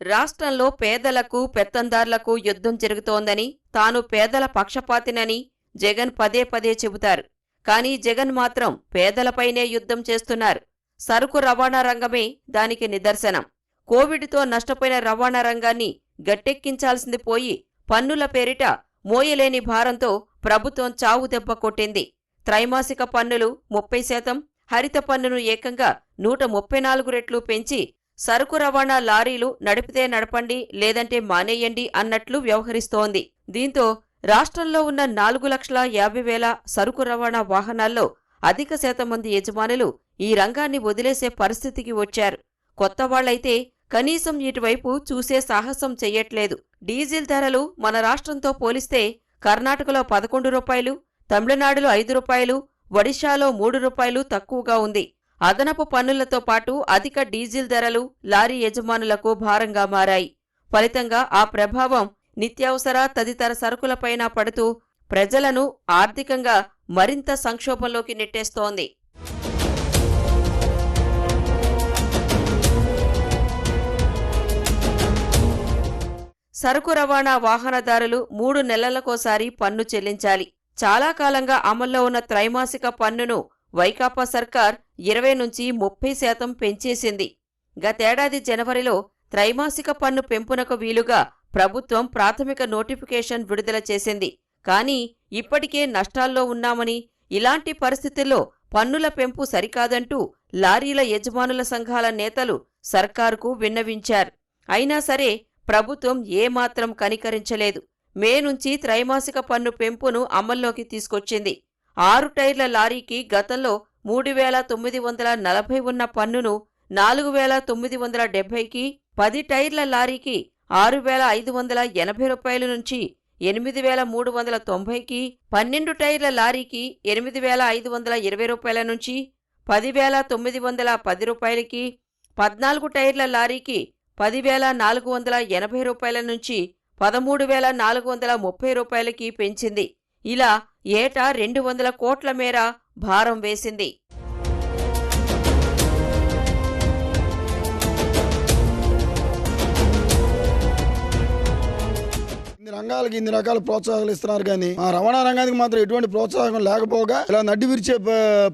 రాష్ట్రంలో పేదలకు పెత్తందార్లకు యుద్ధం జరుగుతోందని తాను పేదల పక్షపాతినని జగన్ పదే పదే చెబుతారు. కానీ జగన్ మాత్రం పేదలపైనే యుద్ధం చేస్తున్నారు. సరుకు రవాణా రంగమే దానికి నిదర్శనం. కోవిడ్తో నష్టపోయిన రవాణా రంగాన్ని గట్టెక్కించాల్సింది పోయి పన్నుల పేరిట మోయలేని భారంతో ప్రభుత్వం చావు దెబ్బ కొట్టింది. త్రైమాసిక పన్నులు ముప్పై శాతం హరిత పన్నును ఏకంగా నూట ముప్పై నాలుగు రెట్లు పెంచి సరుకు రవాణా లారీలు నడిపితే నడపండి లేదంటే మానేయండి అన్నట్లు వ్యవహరిస్తోంది. దీంతో రాష్ట్రంలో ఉన్న నాలుగు లక్షల యాభై వేల సరుకు రవాణా వాహనాల్లో అధిక శాతం మంది యజమానులు ఈ రంగాన్ని వదిలేసే పరిస్థితికి వచ్చారు. కొత్త వాళ్ళైతే కనీసం ఇటువైపు చూసే సాహసం చెయ్యట్లేదు. డీజిల్ ధరలు మన రాష్ట్రంతో పోలిస్తే కర్ణాటకలో పదకొండు రూపాయలు తమిళనాడులో ఐదు రూపాయలు ఒడిశాలో మూడు రూపాయలు తక్కువగా ఉంది. అదనపు పన్నులతో పాటు అధిక డీజిల్ ధరలు లారీ యజమానులకు భారంగా మారాయి. ఫలితంగా ఆ ప్రభావం నిత్యావసర తదితర సరుకులపైన పడుతూ ప్రజలను ఆర్థికంగా మరింత సంక్షోభంలోకి నెట్టేస్తోంది. సరుకు రవాణా వాహనదారులు మూడు నెలలకోసారి పన్ను చెల్లించాలి. చాలా కాలంగా అమల్లో ఉన్న త్రైమాసిక పన్నును వైకాపా సర్కార్ ఇరవై నుంచి ముప్పై శాతం పెంచేసింది. గతేడాది జనవరిలో త్రైమాసిక పన్ను పెంపునకు వీలుగా ప్రభుత్వం ప్రాథమిక నోటిఫికేషన్ విడుదల చేసింది. కానీ ఇప్పటికే నష్టాల్లో ఉన్నామని ఇలాంటి పరిస్థితుల్లో పన్నుల పెంపు సరికాదంటూ లారీల యజమానుల సంఘాల నేతలు సర్కారుకు విన్నవించారు. అయినా సరే ప్రభుత్వం ఏమాత్రం కనికరించలేదు. మే నుంచి త్రైమాసిక పన్ను పెంపును అమల్లోకి తీసుకొచ్చింది. ఆరు టైర్ల లారీకి గతంలో మూడు వేల తొమ్మిది వందల నలభై ఉన్న పన్నును నాలుగు వేల తొమ్మిది వందల డెబ్బైకి పది టైర్ల లారీకి ఆరు వేల ఐదు వందల ఎనభై రూపాయల నుంచి ఎనిమిది వేల మూడు వందల తొంభైకి పన్నెండు టైర్ల లారీకి ఎనిమిది వేల ఐదు వందల ఇరవై రూపాయల నుంచి పదివేల తొమ్మిది వందల పది రూపాయలకి పద్నాలుగు టైర్ల లారీకి పదివేల నాలుగు వందల ఎనభై రూపాయల నుంచి పదమూడు వేల నాలుగు వందల ముప్పై రూపాయలకి పెంచింది. ఇలా ఏటా రెండు వందల కోట్ల మేర భారం వేసింది. ఇన్ని ఇన్ని రకాల ప్రోత్సాహాలు ఇస్తున్నారు కానీ రవాణా రంగానికి మాత్రం ఎటువంటి ప్రోత్సాహం లేకపోగా ఇలా నడ్డి విరిచే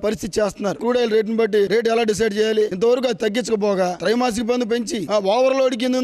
పరిస్థితి చేస్తున్నారు. క్రూడ్ ఆయిల్ రేటుని బట్టి రేట్ ఎలా డిసైడ్ చేయాలి? ఇంతవరకు అది తగ్గించకపోగా త్రైమాసిక పన్ను పెంచి ఆ ఓవర్ లోడ్ కింద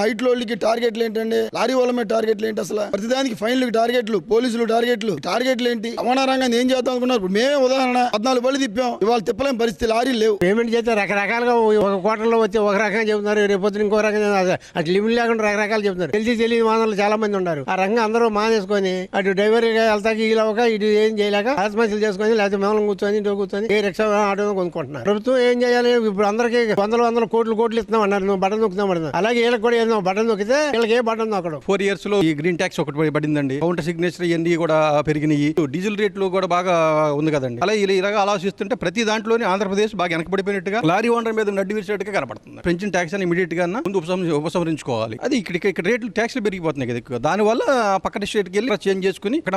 హైట్ లోడ్లకి టార్గెట్లు ఏంటండి? లారీ వాళ్ళ మీద టార్గెట్లు ఏంటి అసలు? ప్రతిదానికి ఫైన్లు టార్గెట్లు పోలీసులు టార్గెట్లు టార్గెట్లు ఏంటి? రవాణా రంగాన్ని ఏం చేద్దాం అనుకున్నారు? ఇప్పుడు మేమే ఉదాహరణ పద్నాలుగు బళ్ళు తిప్పాం. ఇవాళ తిప్పలేని పరిస్థితి లారీలు లేవు. పేమెంట్ చేస్తే రకరకాలుగా ఒక కోటల్లో వచ్చి ఒక రకంగా చెబుతున్నారు రేపు పొద్దున ఇంకో రకంగా అటు లిమిట్ లేకుండా రకరకాలు చెప్తున్నారు తెలిసి తెలియని వాదనలు చాలా మంది ఉన్నారు. ఆ రంగం అందరూ మానేసుకొని అటు డ్రైవర్ వెళ్తాకి ఇలాక ఇటు ఏం చేయలేక ఆత్మహత్యలు చేసుకొని లేకపోతే మేమలం కూర్చొని ఇంట్లో కూర్చొని ఏ రిక్షా ఆటో కొనుక్కుంటున్నారు. ప్రభుత్వం ఏం చేయాలి? ఇప్పుడు అందరికీ వందల వందల కోట్లు కోట్లు ఇస్తున్నాం అన్నారు. నువ్వు బటన్ నొక్కుతాం అన్నారు అలాగే వీళ్ళకి కూడా ఏదో బటన్ నొక్కితే వీళ్ళకి ఏ బటన్ నొక్కడం? ఫోర్ ఇయర్స్లో ఈ గ్రీన్ ట్యాక్స్ ఒకటి పడిందండి. కౌంటర్ సిగ్నేచర్ ఇవన్నీ కూడా పెరిగినాయి. డీజిల్ రేట్లు కూడా బాగా ఉంది కదండి. అలా ఇలా ఇలాగా ఆలోచిస్తుంటే ప్రతి దాంట్లోనే ఆంధ్రప్రదేశ్ బాగా వెనకబడిపోయినట్టుగా లారీ ఓనర్ మీద నడ్డి విరిచేట్టుగా కనపడుతుంది. పెంచిన ట్యాక్స్ అని ఇమీడియట్గా ముందు ఉపసంహరించుకోవాలి. అది ఇక్కడ ఇక్కడ రేట్లు ట్యాక్స్లు పెరిగిపోతున్నాయి కదా దానివల్ల వల్ల పక్కన స్టేట్కి వెళ్ళి చేంజ్ చేసుకుని ఇక్కడ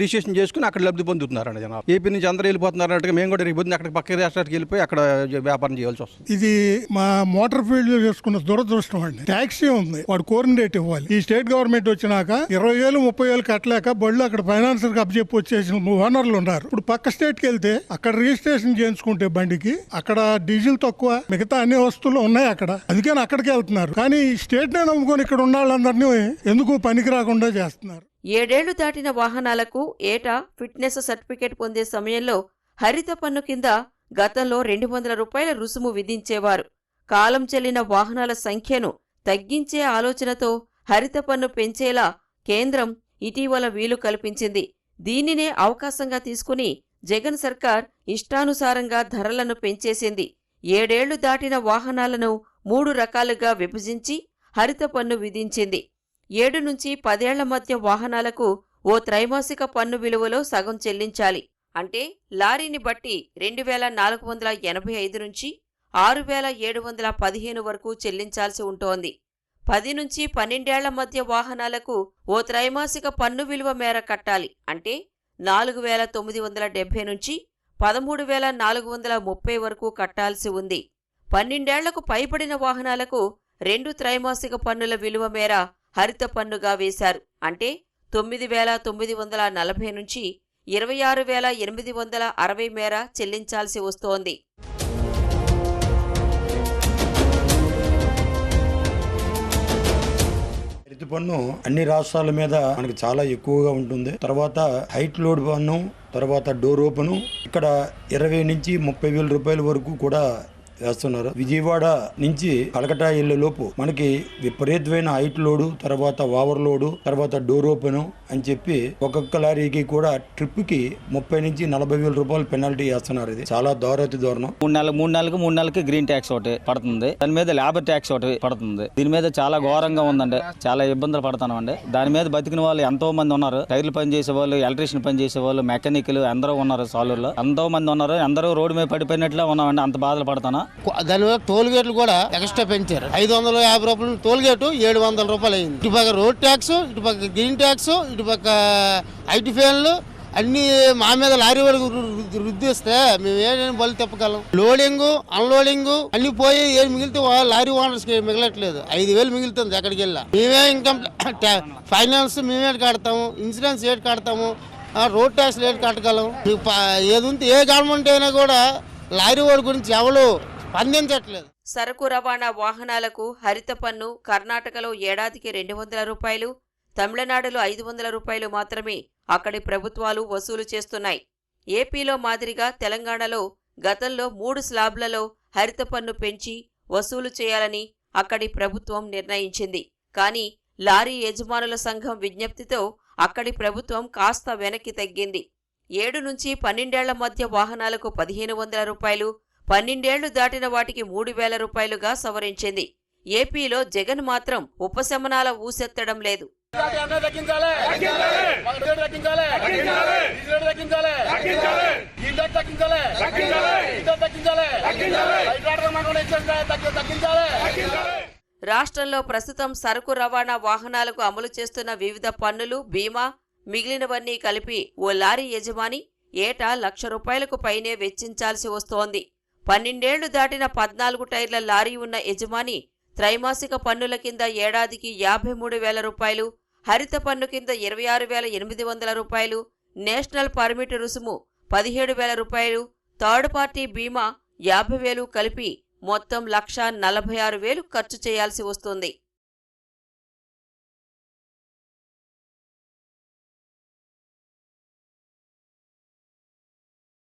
రిజిస్ట్రేషన్ చేసుకుని అక్కడ లబ్ధి పొందుతున్నారండి జనాలు. ఏపీ నుంచి అందరూ వెళ్ళిపోతున్నారు అన్నట్టుగా మేము కూడా రేపు అక్కడ పక్క రాష్ట్రానికి వెళ్ళిపోయి అక్కడ వ్యాపారం చేయాల్సి వస్తుంది. ఇది మా మోటార్ ఫీల్డ్లో చేసుకున్న దురదృష్టం అండి. ట్యాక్సీ ఉంది. వాడు కోరిన రేట్ ఇవ్వాలి. ఈ స్టేట్ గవర్నమెంట్ వచ్చినాక ఇరవై వేలు ముప్పై వేలు కట్టలేక బళ్ళు అక్కడ ఫైనాన్సర్కి చెప్పి వచ్చేసిన ఓనర్లు ఉన్నారు. ఇప్పుడు పక్క స్టేట్కి వెళ్తే అక్కడ రిజిస్ట్రేషన్ చేయించుకుంటే బండికి అక్కడ డీజిల్ తక్కువ మిగతా అన్ని వస్తువులు ఉన్నాయి అక్కడ. అందుకని అక్కడికి వెళ్తున్నారు. కానీ స్టేట్ నే నమ్ముకొని ఇక్కడ ఉన్న వాళ్ళందరినీ ఎందుకు పనికి రాకుండా చేస్తున్నారు. ఏడేళ్ళు దాటిన వాహనాలకు ఏటా ఫిట్నెస్ సర్టిఫికేట్ పొందే సమయంలో హరిత పన్ను కింద గతంలో రెండు వందల రూపాయల రుసుము విధించేవారు. కాలం చెల్లిన వాహనాల సంఖ్యను తగ్గించే ఆలోచనతో హరిత పన్ను పెంచేలా కేంద్రం ఇటీవల వీలు కల్పించింది. దీనినే అవకాశంగా తీసుకుని జగన్ సర్కార్ ఇష్టానుసారంగా ధరలను పెంచేసింది. ఏడేళ్ళు దాటిన వాహనాలను మూడు రకాలుగా విభజించి హరిత పన్ను విధించింది. ఏడు నుంచి పదేళ్ళ మధ్య వాహనాలకు ఓ త్రైమాసిక పన్ను విలువలో సగం చెల్లించాలి. అంటే లారీని బట్టి రెండు వేల నాలుగు వందల ఎనభై ఐదు నుంచి ఆరు వేల ఏడు వందల పదిహేను వరకు చెల్లించాల్సి ఉంటోంది. పది నుంచి పన్నెండేళ్ళ మధ్య వాహనాలకు ఓ త్రైమాసిక పన్ను విలువ మేర కట్టాలి. అంటే నాలుగు వేల తొమ్మిది వందల డెబ్బై నుంచి పదమూడు వేల నాలుగు వందల ముప్పై వరకు కట్టాల్సి ఉంది. పన్నెండేళ్ళకు పైబడిన వాహనాలకు రెండు త్రైమాసిక పన్నుల విలువ మేర హరిత పన్నుగా వేశారు. అంటే తొమ్మిది వేల తొమ్మిది వందల నలభై నుంచి ఇరవై ఆరు వేల ఎనిమిది వందల అరవై మేర చెల్లించాల్సి వస్తోంది. హరిత పన్ను అన్ని రాష్ట్రాల మీద మనకి చాలా ఎక్కువగా ఉంటుంది. తర్వాత హైట్ లోడ్ పన్ను తర్వాత డోర్ ఓపెను ఇక్కడ ఇరవై నుంచి ముప్పై వేల రూపాయల వరకు కూడా వేస్తున్నారు. విజయవాడ నుంచి కలకటా వెళ్ళే లోపు మనకి విపరీతమైన హైట్ లోడు తర్వాత ఓవర్ లోడు తర్వాత డోర్ ఓపెన్ అని చెప్పి ఒక్కొక్క లారీకి కూడా ట్రిప్కి ముప్పై నుంచి నలభై వేల రూపాయలు పెనాల్టీ వేస్తున్నారు ఇది. చాలా దౌరతి ధోరణం మూడు నెలలు మూడు నెలలకు మూడు నెలలకి గ్రీన్ ట్యాక్స్ ఒకటి పడుతుంది. దాని మీద లేబర్ ట్యాక్స్ ఒకటి పడుతుంది. దీని మీద చాలా ఘోరంగా ఉందండి. చాలా ఇబ్బందులు పడతాను అండి. దాని మీద బతికిన వాళ్ళు ఎంతో మంది ఉన్నారు. టైర్లు పని చేసే వాళ్ళు ఎలక్ట్రీషియన్ పని చేసే వాళ్ళు మెకానికల్ అందరూ ఉన్నారు సాలూరులో. ఎంతో మంది ఉన్నారు. అందరూ రోడ్డు మీద పడిపోయినట్లే ఉన్నామండి. అంత బాధలు పడతాను. దానివల్ల టోల్ గేట్లు కూడా ఎక్స్ట్రా పెంచారు. ఐదు వందల యాభై రూపాయలు టోల్ గేటు ఏడు వందల రూపాయలు అయింది. ఇటు పక్క రోడ్ ట్యాక్స్ ఇటు పక్క గ్రీన్ ట్యాక్స్ ఇటు పక్క ఐటీ ఫ్యాన్లు అన్ని మా మీద లారీ వాళ్ళకి రుద్దిస్తే మేము ఏదైనా బలి తిప్పగలం. లోడింగ్ అన్లోడింగ్ అన్ని పోయి ఏం మిగిలితే లారీ ఓనర్స్ మిగలట్లేదు. ఐదు వేలు మిగులుతుంది ఎక్కడికి వెళ్ళా మేమే ఇన్కమ్ ఫైనాన్స్ మేమే కడతాము ఇన్సూరెన్స్ ఏడు కడతాము రోడ్ ట్యాక్స్ ఏడు కట్టగలం. ఏది ఉంటే ఏ గవర్నమెంట్ అయినా కూడా లారీ వాడి గురించి ఎవరు స్పందించట్లేదు సరుకు రవాణా వాహనాలకు హరిత పన్ను కర్ణాటకలో ఏడాదికి రెండు వందల రూపాయలు తమిళనాడులో ఐదు వందల రూపాయలు మాత్రమే అక్కడి ప్రభుత్వాలు వసూలు చేస్తున్నాయి. ఏపీలో మాదిరిగా తెలంగాణలో గతంలో మూడు స్లాబ్లలో హరిత పన్ను పెంచి వసూలు చేయాలని అక్కడి ప్రభుత్వం నిర్ణయించింది. కానీ లారీ యజమానుల సంఘం విజ్ఞప్తితో అక్కడి ప్రభుత్వం కాస్త వెనక్కి తగ్గింది. ఏడు నుంచి పన్నెండేళ్ళ మధ్య వాహనాలకు పదిహేను వందల రూపాయలు పన్నెండేళ్ళు దాటిన వాటికి మూడు వేల రూపాయలుగా సవరించింది. ఏపీలో జగన్ మాత్రం ఉపశమనాల ఊసెత్తడం లేదు. రాష్ట్రంలో ప్రస్తుతం సరుకు రవాణా వాహనాలకు అమలు చేస్తున్న వివిధ పన్నులు బీమా మిగిలినవన్నీ కలిపి ఓ లారీ యజమాని ఏటా లక్ష రూపాయలకు పైనే వెచ్చించాల్సి వస్తోంది. పన్నెండేళ్ళు దాటిన పద్నాలుగు టైర్ల లారీ ఉన్న యజమాని త్రైమాసిక పన్నుల కింద ఏడాదికి యాభై మూడు వేల రూపాయలు హరిత పన్ను కింద ఇరవై ఆరు వేల ఎనిమిది వందల రూపాయలు నేషనల్ పర్మిట్ రుసుము పదిహేడు వేల రూపాయలు థర్డ్ పార్టీ బీమా యాభై వేలు కలిపి మొత్తం లక్ష నలభై ఆరు వేలు ఖర్చు చేయాల్సి వస్తుంది.